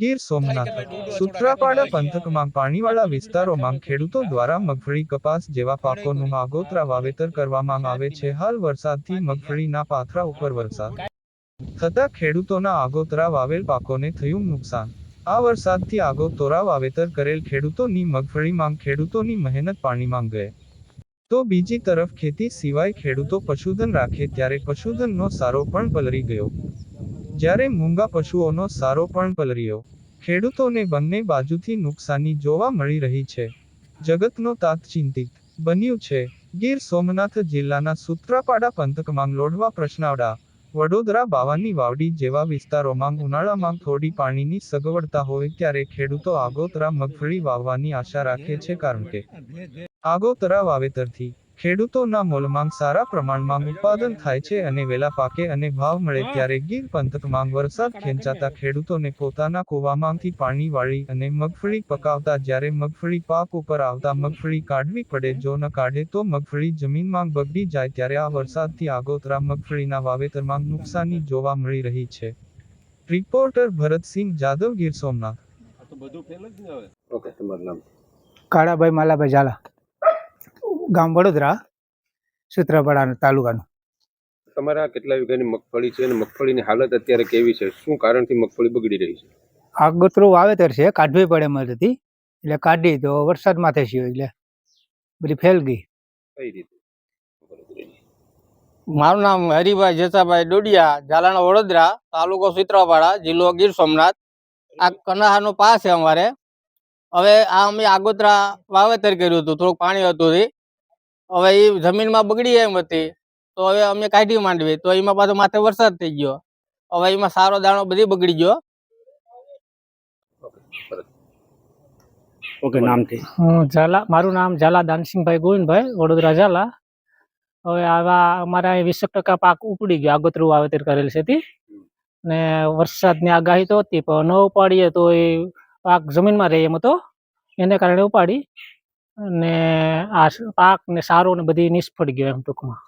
ગીર સોમનાથ. સુત્રાપાડા પંથકમાં પાણીવાળા વિસ્તારોમાં ખેડૂતો દ્વારા મગફળી કપાસ જેવા પાકોનું આગોતરા વાવેતર કરવામાં આવે છે. હાલ વરસાદથી મગફળીના પાથરા ઉપર વરસાદ. થતા ખેડૂતોના આગોતરા વાવેલ પાકોને થયું નુકસાન. આ વરસાદથી આગોતરા વાવેતર કરેલ ખેડૂતોની મગફળીમાં ખેડૂતોની મહેનત પાણીમાં ગઈ તો બીજી તરફ ખેતી સિવાય ખેડૂતો પશુધન રાખે ત્યારે પશુધનનો સારો પણ પલરી ગયો. જ્યારે મૂંગા પશુઓનો સારો પણ પલર્યો, ખેડૂતોને બંને બાજુથી નુકસાની જોવા મળી રહી છે. જગતનો તાત ચિંતિત બન્યું છે. ગીર સોમનાથ જિલ્લાના સૂત્રાપાડા પંથકમાં લોઢવા પ્રશ્નાવડા, વડોદરા બાવાની વાવડી જેવા વિસ્તારોમાં ઉનાળામાં થોડી પાણીની સગવડતા હોય ત્યારે ખેડૂતો આગોતરા મગફળી વાવવાની આશા રાખે છે કારણ કે આગોતરા વાવેતરથી ખેડૂતોના મોલમાં સારા પ્રમાણમાં ઉત્પાદન થાય છે અને વેલા પાકે અને ભાવ મળે ત્યારે ગીર પંથકમાં વરસાદ ખેંચાતા ખેડૂતોને પોતાના કૂવામાંથી પાણી વાળી અને મગફળી પકાવતા જ્યારે મગફળી પાક ઉપર આવતા મગફળી કાઢવી પડે જો ન કાઢે તો મગફળી જમીનમાં બગડી જાય ત્યારે આ વરસાદથી આગોતરા મગફળીના વાવેતરમાં નુકસાની જોવા મળી રહી છે. રિપોર્ટર ભરતસિંહ જાદવ ગીર સોમનાથ. આ તો બધું ફેલ જ ને હવે. ઓકે તમારું નામ? કાળાભાઈ માલાભાઈ ઝાલા. ગામ વડોદરા સૂત્રાપાડા તાલુકાનું. તમારા કેટલા વીઘાની મગફળી છે અને મગફળીની હાલત અત્યારે કેવી છે? શું કારણથી મગફળી બગડી રહી છે? આગોતરું વાવેતર છે કાઢવી પડે એમ હતી એટલે કાઢી તો વરસાદમાં માથે ગયો એટલે બધી ફેલ ગઈ. કઈ રીતે? મારું નામ હરિભાઈ જેસાભાઈ ડોડિયા ઝાલાણા વડોદરા તાલુકો સુત્રાપાડા જિલ્લો ગીર સોમનાથ. આ કનાહાનો પાસ છે અમારે. હવે આ અમે આગોતરા વાવેતર કર્યું હતું થોડુંક પાણી હતું હવે એ જમીનમાં બગડી એમ હતી તો હવે અમે કાઢી માંડવી તો એમાં પાછો માથે વરસાદ થઈ ગયો. હવે એમાં સારો દાણો બધી બગડી ગયો. ઓકે નામથી. હું ઝાલા મારું નામ ઝાલા દાનસિંહભાઈ ગોવિંદભાઈ વડોદરા ઝાલા. હવે આવા અમારા અહીં વીસેક ટકા પાક ઉપડી ગયો આગોતરું વાવેતર કરેલ છે તે. ને વરસાદની આગાહી તો હતી પણ ન ઉપાડીએ તો એ પાક જમીનમાં રહે એમ હતો. એને કારણે ઉપાડી. અને આ પાક ને સારો ને બધી નિષ્ફળ ગયો એમ ટૂંકમાં.